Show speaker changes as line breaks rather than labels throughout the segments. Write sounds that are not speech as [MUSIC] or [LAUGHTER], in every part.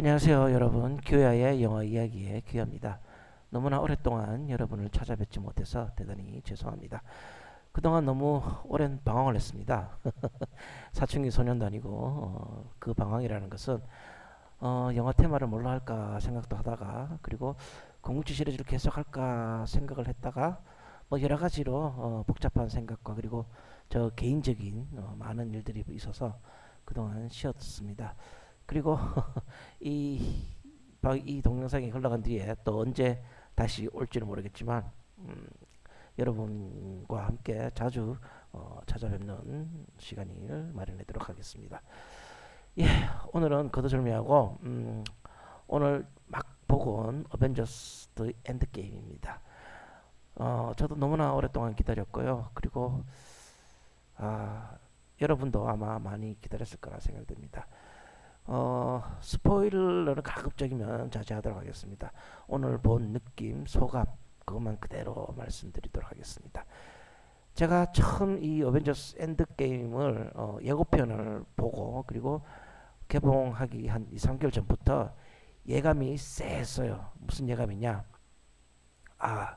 안녕하세요 여러분. 교야의 영어 이야기의 규야입니다. 너무나 오랫동안 여러분을 찾아뵙지 못해서 대단히 죄송합니다. 그동안 너무 오랜 방황을 했습니다. [LAUGHS] 사춘기 소년도 아니고 어, 그 방황이라는 것은 어, 영어 테마를 뭘로 할까 생각도 하다가 그리고 궁극지 시리즈를 계속할까 생각을 했다가 뭐 여러 가지로 어, 복잡한 생각과 그리고 저 개인적인 어, 많은 일들이 있어서 그동안 쉬었습니다. 그리고 [LAUGHS] 이, 바- 이 동영상이 흘러간 뒤에 또 언제 다시 올지는 모르겠지만 음, 여러분과 함께 자주 어, 찾아뵙는 시간을 마련하도록 하겠습니다. 예, 오늘은 거두절미하고 음, 오늘 막 보고 온 어벤져스 더 엔드게임입니다. 어, 저도 너무나 오랫동안 기다렸고요. 그리고 아, 여러분도 아마 많이 기다렸을 거라 생각됩니다. 어, 스포일러는 가급적이면 자제하도록 하겠습니다. 오늘 본 느낌, 소감 그것만 그대로 말씀드리도록 하겠습니다. 제가 처음 이 어벤져스 엔드 게임을 어, 예고편을 보고 그리고 개봉하기 한 2, 3개월 전부터 예감이 쎄했어요. 무슨 예감이냐? 아,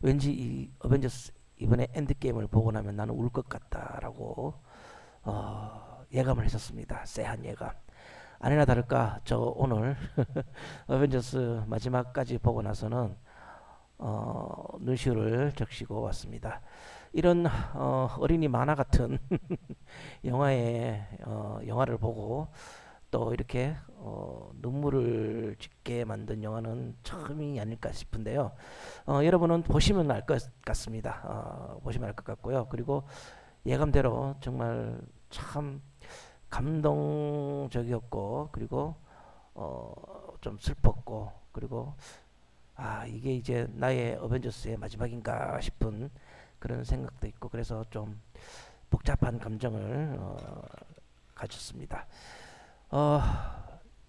왠지 이 어벤져스 이번에 엔드 게임을 보고 나면 나는 울 것 같다라고 어, 예감을 했었습니다. 쎄한 예감. 아니나 다를까 저 오늘 [LAUGHS] 어벤져스 마지막까지 보고 나서는 어, 눈시울을 적시고 왔습니다. 이런 어, 어린이 만화 같은 [LAUGHS] 영화에 어, 영화를 보고 또 이렇게 어, 눈물을 짓게 만든 영화는 처음이 아닐까 싶은데요. 어, 여러분은 보시면 알 것 같습니다. 어, 보시면 알 것 같고요. 그리고 예감대로 정말 참 감동적이었고 그리고 어, 좀 슬펐고 그리고 아 이게 이제 나의 어벤져스의 마지막인가 싶은 그런 생각도 있고 그래서 좀 복잡한 감정을 어, 가졌습니다. 어,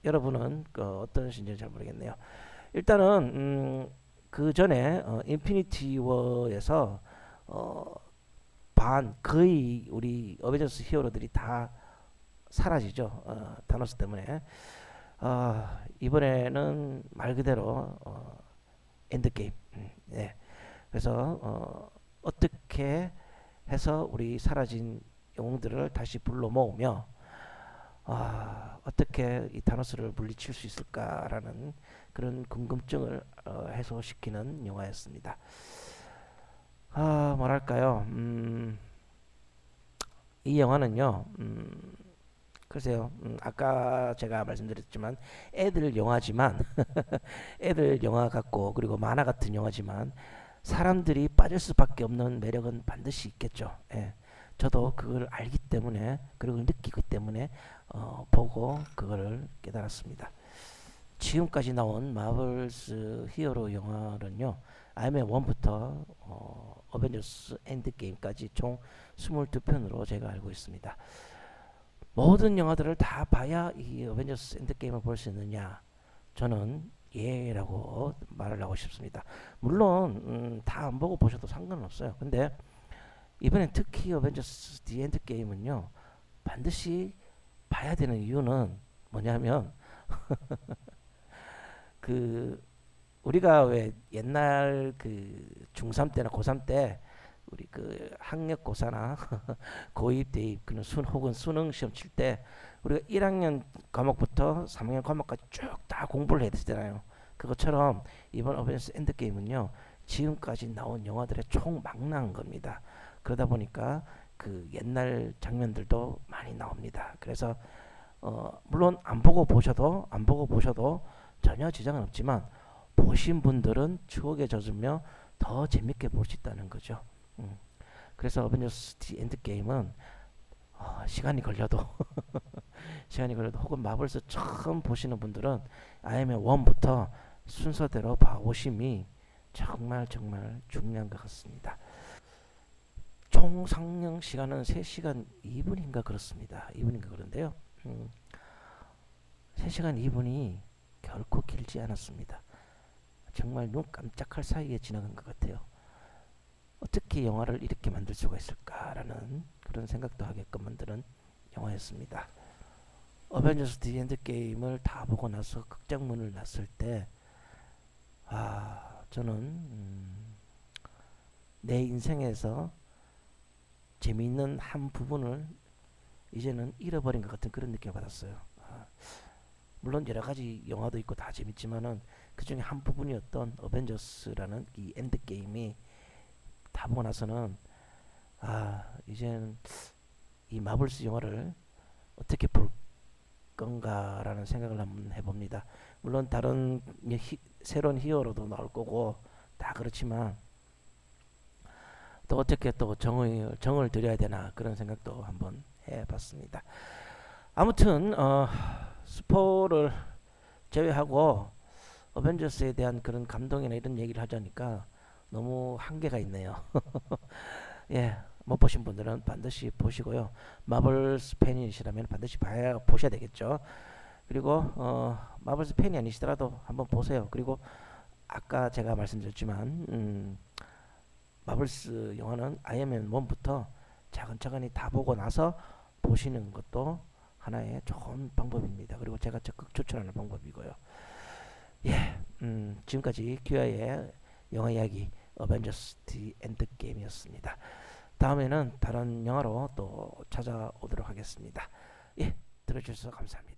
여러분은 그 어떠신지 잘 모르겠네요. 일단은 음, 그 전에 어, 인피니티 워에서 어, 반 거의 우리 어벤져스 히어로들이 다 사라지죠. 어, 타노스 때문에. 어, 이번에는 말 그대로 어, 엔드 게임. 음, 예. 그래서 어, 어떻게 해서 우리 사라진 영웅들을 다시 불러 모으며 아, 어떻게 이 타노스를 물리칠 수 있을까라는 그런 궁금증을 어, 해소시키는 영화였습니다. 아, 뭐랄까요? 음, 이 영화는요. 음, 글쎄요. 음, 아까 제가 말씀드렸지만 애들 영화지만 [LAUGHS] 애들 영화 같고 그리고 만화 같은 영화지만 사람들이 빠질 수밖에 없는 매력은 반드시 있겠죠. 예. 저도 그걸 알기 때문에 그리고 느끼기 때문에 어, 보고 그거를 깨달았습니다. 지금까지 나온 마블스 히어로 영화는요. 아이언맨 1부터 어, 어벤져스 엔드게임까지 총 22편으로 제가 알고 있습니다. 모든 영화들을 다 봐야 이 어벤져스 엔드게임을 볼 수 있느냐? 저는 예라고 말을 하고 싶습니다. 물론 음, 다안 보고 보셔도 상관은 없어요. 근데 이번엔 특히 어벤져스 디 엔드게임은요. 반드시 봐야 되는 이유는 뭐냐면 [LAUGHS] 그 우리가 왜 옛날 그 중3 때나 고3 때 우리 그 학력고사나 [LAUGHS] 고입 대입 그런 순 혹은 수능 시험 칠 때 우리가 1학년 과목부터 3학년 과목까지 쭉 다 공부를 해야 되잖아요. 그것처럼 이번 어벤져스 엔드 게임은요. 지금까지 나온 영화들의 총망라한 겁니다. 그러다 보니까 그 옛날 장면들도 많이 나옵니다. 그래서 어 물론 안 보고 보셔도 안 보고 보셔도 전혀 지장은 없지만 보신 분들은 추억에 젖으며 더 재밌게 볼 수 있다는 거죠. 음. 그래서 어벤져스 디 엔드게임은 어, 시간이 걸려도 [LAUGHS] 시간이 걸려도 혹은 마블스 처음 보시는 분들은 아이엠의 1부터 순서대로 봐오심이 정말 정말 중요한 것 같습니다. 총 상영 시간은 3시간 2분인가 그렇습니다. 2분인가 그런데요. 음, 3시간 2분이 결코 길지 않았습니다. 정말 눈 깜짝할 사이에 지나간 것 같아요. 어떻게 영화를 이렇게 만들 수가 있을까라는 그런 생각도 하게끔 만드는 영화였습니다. 어벤져스 디 엔드 게임을 다 보고 나서 극장문을 났을 때, 아, 저는, 음, 내 인생에서 재미있는 한 부분을 이제는 잃어버린 것 같은 그런 느낌을 받았어요. 아, 물론 여러 가지 영화도 있고 다 재밌지만은 그 중에 한 부분이었던 어벤져스라는 이 엔드 게임이 다 보고 나서는 아 이제는 이 마블스 영화를 어떻게 볼 건가라는 생각을 한번 해봅니다. 물론 다른 히, 새로운 히어로도 나올 거고 다 그렇지만 또 어떻게 또 정을 정을 들여야 되나 그런 생각도 한번 해봤습니다. 아무튼 어, 스포를 제외하고 어벤져스에 대한 그런 감동이나 이런 얘기를 하자니까 너무 한계가 있네요. [LAUGHS] 예, 못 보신 분들은 반드시 보시고요. 마블스 팬이시라면 반드시 봐야 보셔야 되겠죠. 그리고 어, 마블스 팬이 아니시더라도 한번 보세요. 그리고 아까 제가 말씀드렸지만 음, 마블스 영화는 아이언맨 1부터 차근차근히 다 보고 나서 보시는 것도 하나의 좋은 방법입니다. 그리고 제가 적극 추천하는 방법이고요. 예, 음, 지금까지 귀하의 영화 이야기 어벤져스 디 엔드 게임이었습니다. 다음에는 다른 영화로 또 찾아오도록 하겠습니다. 예, 들어주셔서 감사합니다.